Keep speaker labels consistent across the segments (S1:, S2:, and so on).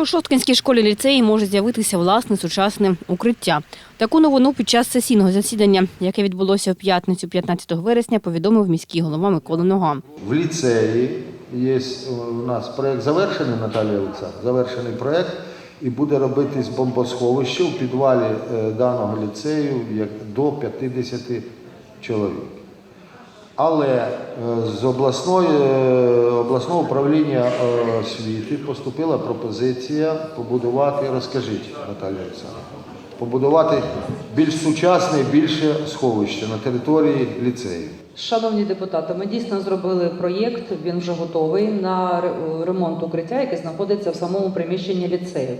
S1: У Шосткинській школі ліцеї може з'явитися власне сучасне укриття. Таку новину під час сесійного засідання, яке відбулося в п'ятницю 15 вересня, повідомив міський голова Микола Нога.
S2: В ліцеї є у нас проєкт завершений, Наталія Олександровна, завершений проєкт, і буде робитись бомбосховище у підвалі е, даного ліцею як до 50 чоловік. Але е, з обласної, е, обласного управління е, освіти поступила пропозиція побудувати, розкажіть, Наталія Олександровна, побудувати більш сучасне, більше сховище на території ліцею.
S3: Шановні депутати, ми дійсно зробили проєкт, він вже готовий на ремонт укриття, яке знаходиться в самому приміщенні ліцею.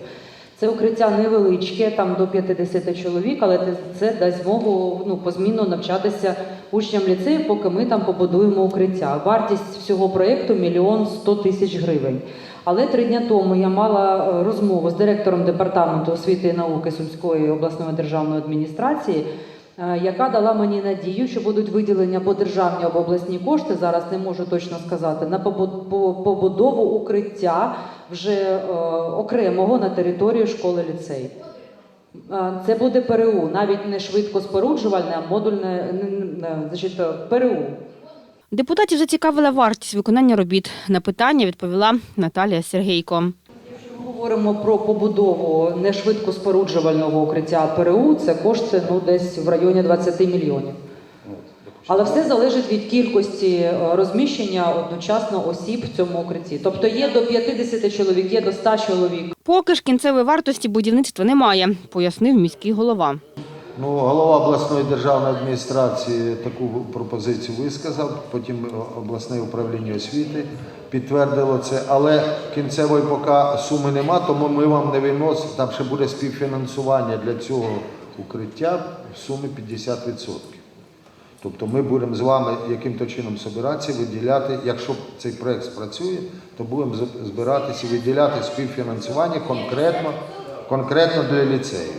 S3: Це укриття невеличке, там до 50 чоловік, але це- дасть змогу ну, позмінно навчатися учням ліцею, поки ми там побудуємо укриття. Вартість всього проєкту мільйон 100 тисяч гривень. Але три дні тому я мала е, розмову з директором департаменту освіти і науки Сумської обласної державної адміністрації, яка дала мені надію, що будуть виділені або державні або обласні кошти. Зараз не можу точно сказати на побу- побудову укриття вже е, окремого на території школи ліцей. Е, Це буде ПРУ, навіть не швидко споруджувальне, а модульне е, значить, е, ПРУ.
S1: Депутатів зацікавила вартість виконання робіт. На питання відповіла Наталія Сергейко.
S3: Говоримо про побудову не швидко споруджувального укриття ПРУ. Це кошти ну десь в районі 20 мільйонів. Але все залежить від кількості е, розміщення одночасно осіб в цьому укритті. Тобто є до 50 чоловік, є до 100 чоловік.
S1: Поки ж кінцевої вартості будівництва немає, пояснив міський голова.
S2: Ну, голова обласної державної адміністрації таку пропозицію висказав, потім обласне управління освіти підтвердило це, але кінцевої поки суми нема, тому ми вам не виносимо, там ще буде співфінансування для цього укриття в сумі 50%. Тобто ми будемо з вами яким-то чином збиратися, виділяти, якщо цей проект спрацює, то будемо збиратися і виділяти співфінансування конкретно, конкретно для ліцею.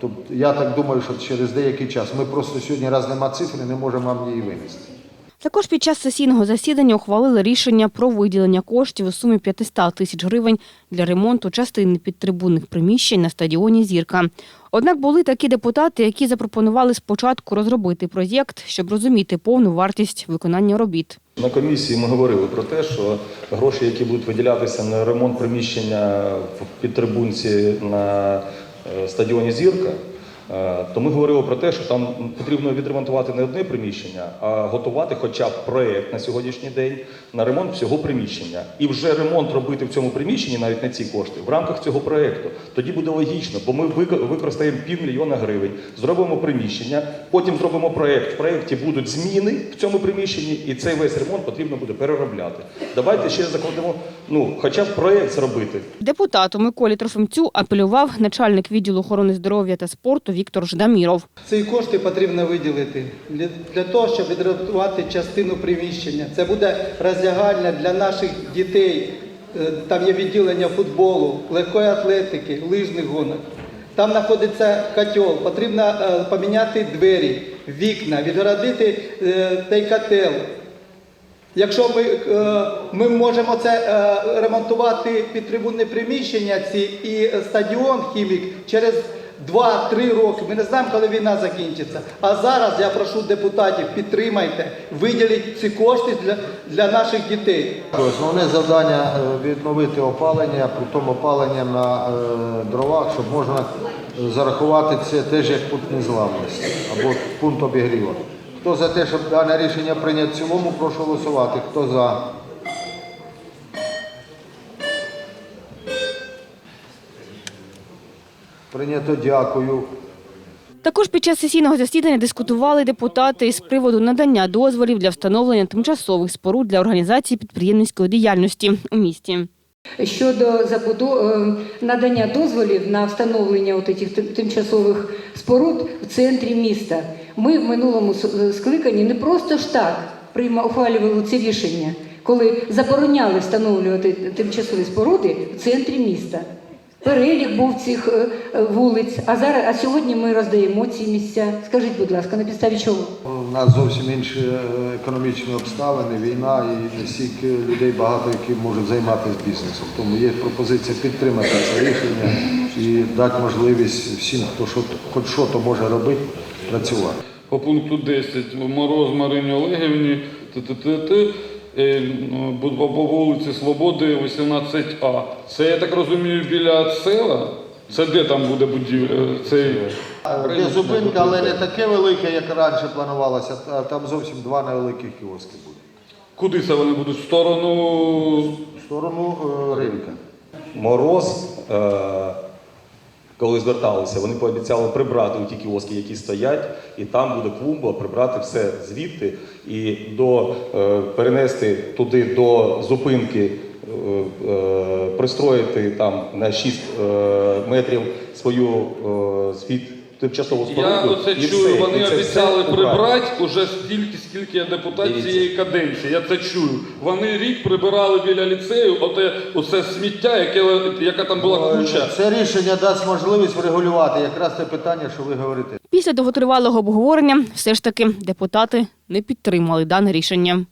S2: Тобто, я так думаю, що через деякий час. Ми просто сьогодні, раз нема цифри, не можемо вам її винести.
S1: Також під час сесійного засідання ухвалили рішення про виділення коштів у сумі 500 тисяч гривень для ремонту частини підтрибунних приміщень на стадіоні Зірка. Однак були такі депутати, які запропонували спочатку розробити проєкт, щоб розуміти повну вартість виконання робіт.
S4: На комісії ми говорили про те, що гроші, які будуть виділятися на ремонт приміщення в підтрибунці на е, стадіоні Зірка, то ми говорили про те, що там потрібно відремонтувати не одне приміщення, а готувати хоча б проєкт на сьогоднішній день на ремонт всього приміщення. І вже ремонт робити в цьому приміщенні, навіть на ці кошти, в рамках цього проєкту. Тоді буде логічно, бо ми вик- використаємо півмільйона гривень, зробимо приміщення, потім зробимо проєкт. В проєкті будуть зміни в цьому приміщенні, і цей весь ремонт потрібно буде переробляти. Давайте ще закладемо, ну, хоча б проєкт зробити.
S1: Депутату Миколі Трофимцю апелював начальник відділу охорони здоров'я та спорту Віктор Ждаміров.
S5: Ці кошти потрібно виділити для, того, щоб відремонтувати частину приміщення. Це буде роздягальня для наших дітей. Е, Там є відділення футболу, легкої атлетики, лижних гонок. Там знаходиться котел. Потрібно е, поміняти двері, вікна, відгородити е, той котел. Якщо ми, ми можемо це ремонтувати підтрибунне приміщення ці і стадіон хімік через 2-3 роки. Ми не знаємо, коли війна закінчиться. А зараз я прошу депутатів, підтримайте, виділіть ці кошти для, для наших дітей.
S2: Основне завдання е, відновити опалення, при тому опалення на е, дровах, щоб можна е, зарахувати це теж як пункт незламності або пункт обігріву. Хто за те, щоб дане рішення прийняти в цілому, прошу голосувати. Хто за? Прийнято, дякую.
S1: Також під час сесійного засідання дискутували депутати із приводу надання дозволів для встановлення тимчасових споруд для організації підприємницької діяльності у місті.
S6: Щодо е, надання дозволів на встановлення от этих тимчасових споруд в центрі міста. Ми в минулому е, скликанні не просто ж так прийма ухвалювали це рішення, коли забороняли встановлювати тимчасові споруди в центрі міста. Перелік був цих е, е, вулиць. А зараз, а сьогодні ми роздаємо ці місця. Скажіть, будь ласка, на підставі чого?
S2: У нас зовсім інші е, економічні обставини, війна і не стільки людей багато, які можуть займатися бізнесом. Тому є пропозиція підтримати це рішення і дати можливість всім, хто що, хоч що то може робити, працювати.
S7: по пункту 10 Мороз Марині Олегівні т-т-т-т, е, ну, бу- по вулиці Свободи 18А. Це, я так розумію, біля села? Це де там буде будівля? Це...
S2: Де зупинка, але не таке велике, як раніше планувалося, а там зовсім два невеликих кіоски буде.
S7: Куди це вони будуть? В сторону
S2: В сторону е, ринка.
S4: Мороз, е, коли зверталися, вони пообіцяли прибрати ті кіоски, які стоять, і там буде клумба, прибрати все звідти і до, е, перенести туди до зупинки, е, е, пристроїти там на 6 е, метрів свою світ тимчасову споруду.
S7: Я оце
S4: і
S7: чую,
S4: все.
S7: вони
S4: це
S7: обіцяли
S4: все убрати.
S7: прибрати уже стільки, скільки я депутат
S4: Дивіться.
S7: цієї каденції. Я це чую. Вони рік прибирали біля ліцею, оте усе сміття, яке яка там була куча.
S2: Це рішення дасть можливість врегулювати якраз те питання, що ви говорите.
S1: Після довготривалого обговорення все ж таки депутати не підтримали дане рішення.